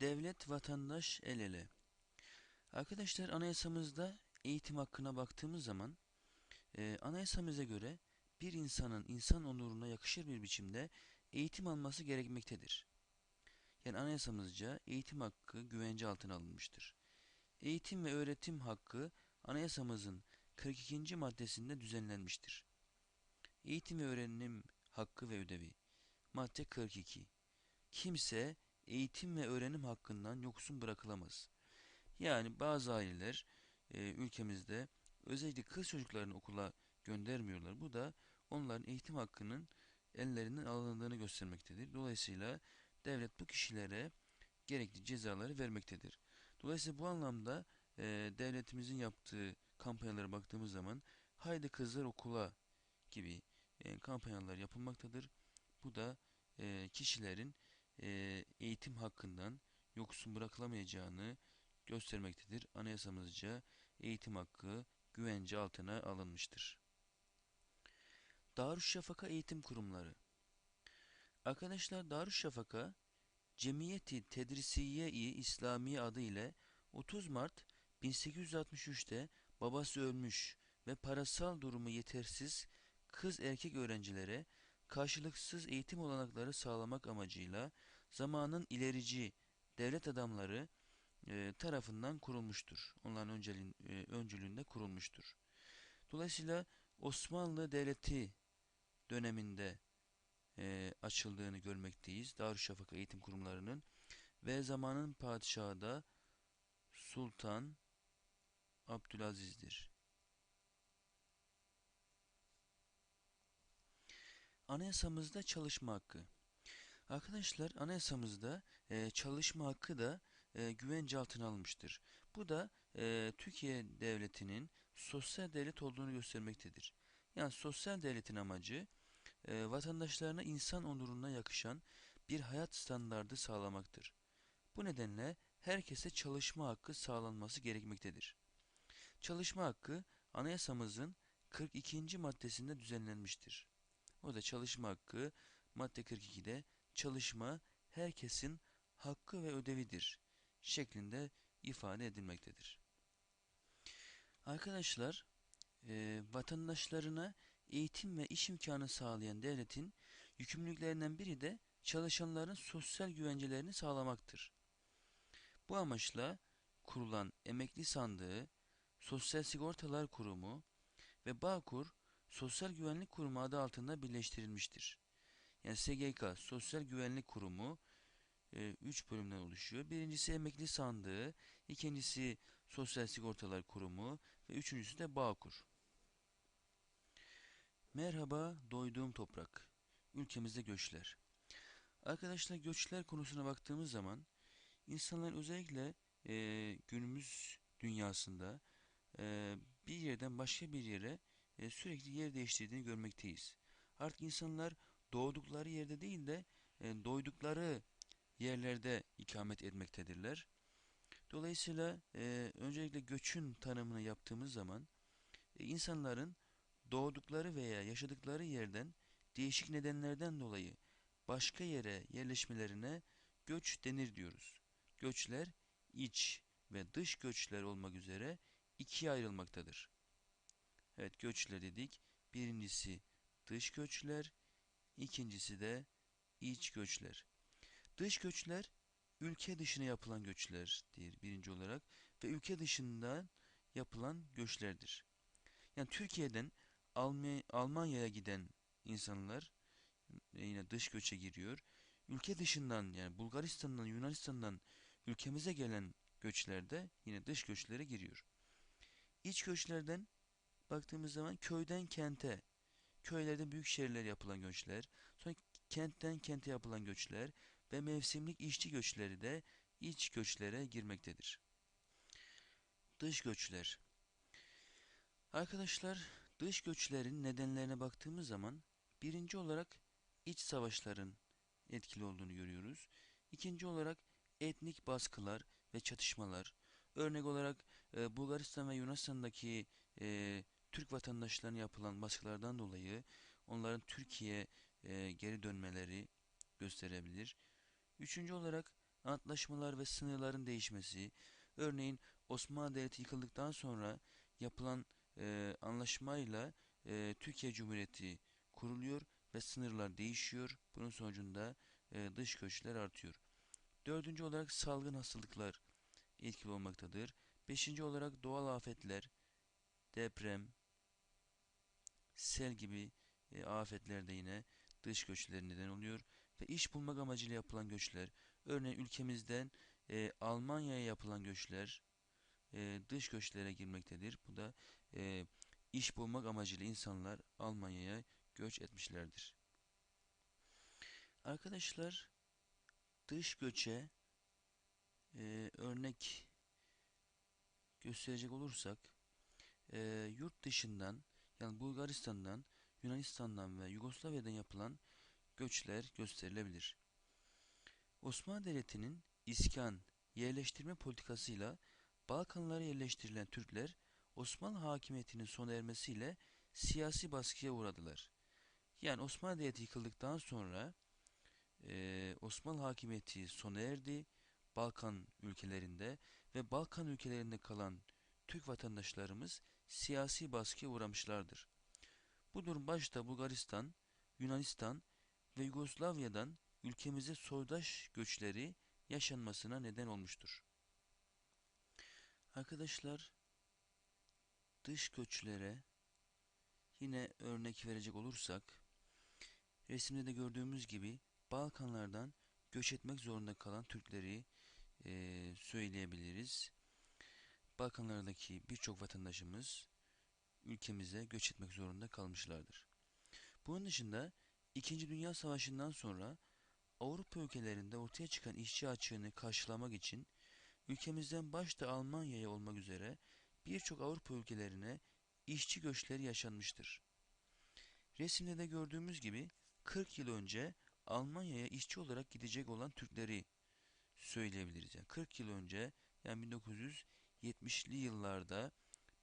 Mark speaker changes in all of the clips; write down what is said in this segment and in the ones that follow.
Speaker 1: Devlet, vatandaş el ele. Arkadaşlar anayasamızda eğitim hakkına baktığımız zaman e, anayasamıza göre bir insanın insan onuruna yakışır bir biçimde eğitim alması gerekmektedir. Yani anayasamızca eğitim hakkı güvence altına alınmıştır. Eğitim ve öğretim hakkı anayasamızın 42. maddesinde düzenlenmiştir. Eğitim ve öğrenim hakkı ve ödevi. Madde 42. Kimse eğitim ve öğrenim hakkından yoksun bırakılamaz. Yani bazı aileler e, ülkemizde özellikle kız çocuklarını okula göndermiyorlar. Bu da onların eğitim hakkının ellerinden alındığını göstermektedir. Dolayısıyla devlet bu kişilere gerekli cezaları vermektedir. Dolayısıyla bu anlamda e, devletimizin yaptığı kampanyalara baktığımız zaman haydi kızlar okula gibi e, kampanyalar yapılmaktadır. Bu da e, kişilerin e, eğitim hakkından yoksun bırakılamayacağını göstermektedir. Anayasamızca eğitim hakkı güvence altına alınmıştır. Darüşşafaka Eğitim Kurumları Arkadaşlar Darüşşafaka Cemiyeti Tedrisiye-i İslamiye adı ile 30 Mart 1863'te babası ölmüş ve parasal durumu yetersiz kız erkek öğrencilere karşılıksız eğitim olanakları sağlamak amacıyla zamanın ilerici devlet adamları e, tarafından kurulmuştur. Onların önceliğin, e, öncülüğünde kurulmuştur. Dolayısıyla Osmanlı Devleti döneminde e, açıldığını görmekteyiz. Darüşşafaka eğitim kurumlarının ve zamanın padişahı da Sultan Abdülaziz'dir. Anayasamızda çalışma hakkı. Arkadaşlar anayasamızda e, çalışma hakkı da e, güvence altına almıştır. Bu da e, Türkiye Devleti'nin sosyal devlet olduğunu göstermektedir. Yani sosyal devletin amacı e, vatandaşlarına insan onuruna yakışan bir hayat standardı sağlamaktır. Bu nedenle herkese çalışma hakkı sağlanması gerekmektedir. Çalışma hakkı anayasamızın 42. maddesinde düzenlenmiştir. O da çalışma hakkı madde 42'de çalışma herkesin hakkı ve ödevidir şeklinde ifade edilmektedir. Arkadaşlar e, vatandaşlarına eğitim ve iş imkanı sağlayan devletin yükümlülüklerinden biri de çalışanların sosyal güvencelerini sağlamaktır. Bu amaçla kurulan emekli sandığı, Sosyal Sigortalar Kurumu ve Bağkur Sosyal Güvenlik Kurumu adı altında birleştirilmiştir. Yani SGK Sosyal Güvenlik Kurumu 3 e, bölümden oluşuyor. Birincisi emekli sandığı, ikincisi Sosyal Sigortalar Kurumu ve üçüncüsü de Bağkur. Merhaba doyduğum toprak. Ülkemizde göçler. Arkadaşlar göçler konusuna baktığımız zaman insanlar özellikle e, günümüz dünyasında e, bir yerden başka bir yere e, sürekli yer değiştirdiğini görmekteyiz. Artık insanlar doğdukları yerde değil de e, doydukları yerlerde ikamet etmektedirler. Dolayısıyla e, öncelikle göçün tanımını yaptığımız zaman e, insanların doğdukları veya yaşadıkları yerden değişik nedenlerden dolayı başka yere yerleşmelerine göç denir diyoruz. Göçler iç ve dış göçler olmak üzere ikiye ayrılmaktadır. Evet göçler dedik. Birincisi dış göçler, ikincisi de iç göçler. Dış göçler ülke dışına yapılan göçlerdir birinci olarak ve ülke dışından yapılan göçlerdir. Yani Türkiye'den Almanya'ya giden insanlar yine dış göçe giriyor. Ülke dışından yani Bulgaristan'dan, Yunanistan'dan ülkemize gelen göçlerde yine dış göçlere giriyor. İç göçlerden baktığımız zaman köyden kente, köylerden büyük şehirler yapılan göçler, sonra kentten kente yapılan göçler ve mevsimlik işçi göçleri de iç göçlere girmektedir. Dış göçler Arkadaşlar dış göçlerin nedenlerine baktığımız zaman birinci olarak iç savaşların etkili olduğunu görüyoruz. İkinci olarak etnik baskılar ve çatışmalar. Örnek olarak e, Bulgaristan ve Yunanistan'daki e, Türk vatandaşlarına yapılan baskılardan dolayı onların Türkiye e, geri dönmeleri gösterebilir. Üçüncü olarak antlaşmalar ve sınırların değişmesi, örneğin Osmanlı Devleti yıkıldıktan sonra yapılan e, anlaşmayla e, Türkiye Cumhuriyeti kuruluyor ve sınırlar değişiyor. Bunun sonucunda e, dış göçler artıyor. Dördüncü olarak salgın hastalıklar etkili olmaktadır. Beşinci olarak doğal afetler, deprem, sel gibi e, afetlerde yine dış göçler neden oluyor. Ve iş bulmak amacıyla yapılan göçler, örneğin ülkemizden e, Almanya'ya yapılan göçler e, dış göçlere girmektedir. Bu da e, iş bulmak amacıyla insanlar Almanya'ya göç etmişlerdir. Arkadaşlar dış göçe e, örnek gösterecek olursak e, yurt dışından yani Bulgaristan'dan, Yunanistan'dan ve Yugoslavya'dan yapılan göçler gösterilebilir. Osmanlı Devleti'nin iskan, yerleştirme politikasıyla Balkanlara yerleştirilen Türkler Osmanlı hakimiyetinin sona ermesiyle siyasi baskıya uğradılar. Yani Osmanlı Devleti yıkıldıktan sonra e, Osmanlı hakimiyeti sona erdi Balkan ülkelerinde ve Balkan ülkelerinde kalan Türk vatandaşlarımız siyasi baskıya uğramışlardır. Bu durum başta Bulgaristan, Yunanistan ve Yugoslavya'dan ülkemize soydaş göçleri yaşanmasına neden olmuştur. Arkadaşlar dış göçlere yine örnek verecek olursak resimde de gördüğümüz gibi Balkanlardan göç etmek zorunda kalan Türkleri e, söyleyebiliriz. Balkanlardaki birçok vatandaşımız ülkemize göç etmek zorunda kalmışlardır. Bunun dışında İkinci Dünya Savaşı'ndan sonra Avrupa ülkelerinde ortaya çıkan işçi açığını karşılamak için ülkemizden başta Almanya'ya olmak üzere birçok Avrupa ülkelerine işçi göçleri yaşanmıştır. Resimde de gördüğümüz gibi 40 yıl önce Almanya'ya işçi olarak gidecek olan Türkleri söyleyebiliriz. Yani 40 yıl önce yani 1970'li yıllarda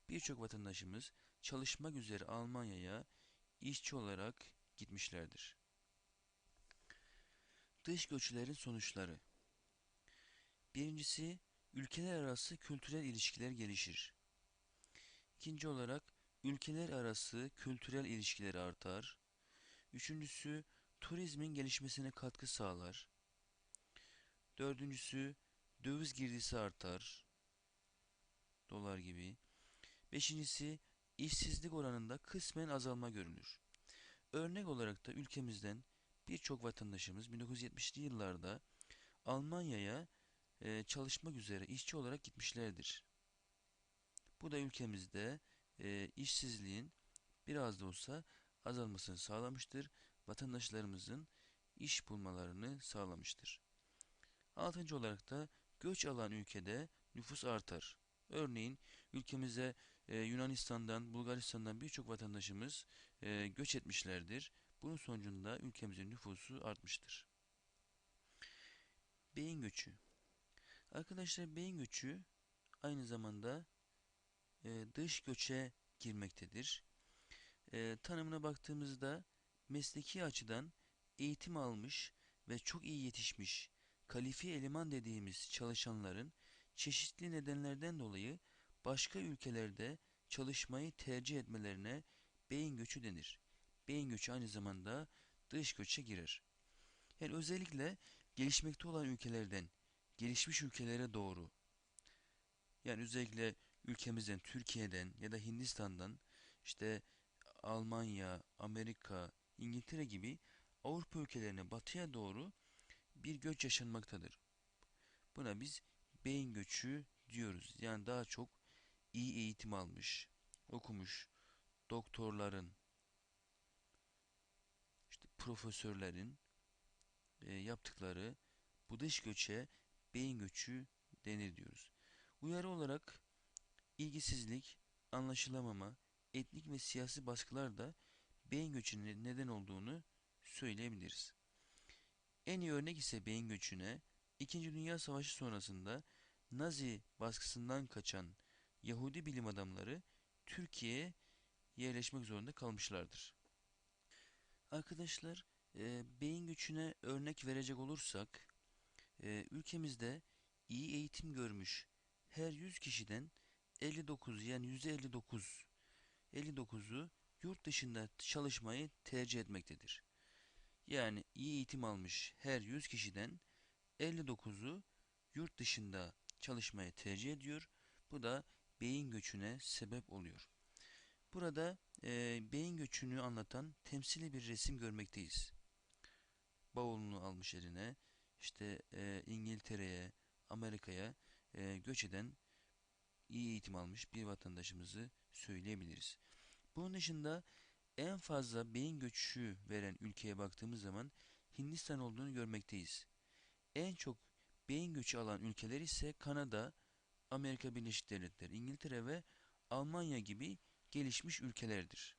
Speaker 1: birçok vatandaşımız çalışmak üzere Almanya'ya işçi olarak gitmişlerdir. Dış göçlerin sonuçları Birincisi, ülkeler arası kültürel ilişkiler gelişir. İkinci olarak, ülkeler arası kültürel ilişkiler artar. Üçüncüsü, turizmin gelişmesine katkı sağlar. Dördüncüsü, döviz girdisi artar. Dolar gibi. Beşincisi, işsizlik oranında kısmen azalma görülür. Örnek olarak da ülkemizden birçok vatandaşımız 1970'li yıllarda Almanya'ya e, çalışmak üzere işçi olarak gitmişlerdir. Bu da ülkemizde e, işsizliğin biraz da olsa azalmasını sağlamıştır. Vatandaşlarımızın iş bulmalarını sağlamıştır. Altıncı olarak da göç alan ülkede nüfus artar. Örneğin ülkemize e, Yunanistan'dan, Bulgaristan'dan birçok vatandaşımız e, göç etmişlerdir. Bunun sonucunda ülkemizin nüfusu artmıştır. Beyin göçü. Arkadaşlar beyin göçü aynı zamanda e, dış göçe girmektedir. E, tanımına baktığımızda mesleki açıdan eğitim almış ve çok iyi yetişmiş kalifiye eleman dediğimiz çalışanların çeşitli nedenlerden dolayı başka ülkelerde çalışmayı tercih etmelerine beyin göçü denir. Beyin göçü aynı zamanda dış göçe girer. Yani özellikle gelişmekte olan ülkelerden gelişmiş ülkelere doğru yani özellikle ülkemizden, Türkiye'den ya da Hindistan'dan işte Almanya, Amerika, İngiltere gibi Avrupa ülkelerine batıya doğru bir göç yaşanmaktadır. Buna biz beyin göçü diyoruz. Yani daha çok iyi eğitim almış, okumuş doktorların, işte profesörlerin e, yaptıkları bu dış göçe beyin göçü denir diyoruz. Uyarı olarak ilgisizlik, anlaşılamama, etnik ve siyasi baskılar da beyin göçüne neden olduğunu söyleyebiliriz. En iyi örnek ise beyin göçüne İkinci Dünya Savaşı sonrasında Nazi baskısından kaçan Yahudi bilim adamları Türkiye'ye yerleşmek zorunda kalmışlardır. Arkadaşlar e, beyin göçüne örnek verecek olursak e, ülkemizde iyi eğitim görmüş her 100 kişiden 59 yani %59 59'u yurt dışında çalışmayı tercih etmektedir. Yani iyi eğitim almış her 100 kişiden 59'u yurt dışında çalışmayı tercih ediyor. Bu da beyin göçüne sebep oluyor. Burada e, beyin göçünü anlatan temsili bir resim görmekteyiz. Bavulunu almış eline, işte e, İngiltere'ye, Amerika'ya e, göç eden iyi eğitim almış bir vatandaşımızı söyleyebiliriz. Bunun dışında en fazla beyin göçü veren ülkeye baktığımız zaman Hindistan olduğunu görmekteyiz. En çok beyin göçü alan ülkeler ise Kanada, Amerika Birleşik Devletleri, İngiltere ve Almanya gibi gelişmiş ülkelerdir.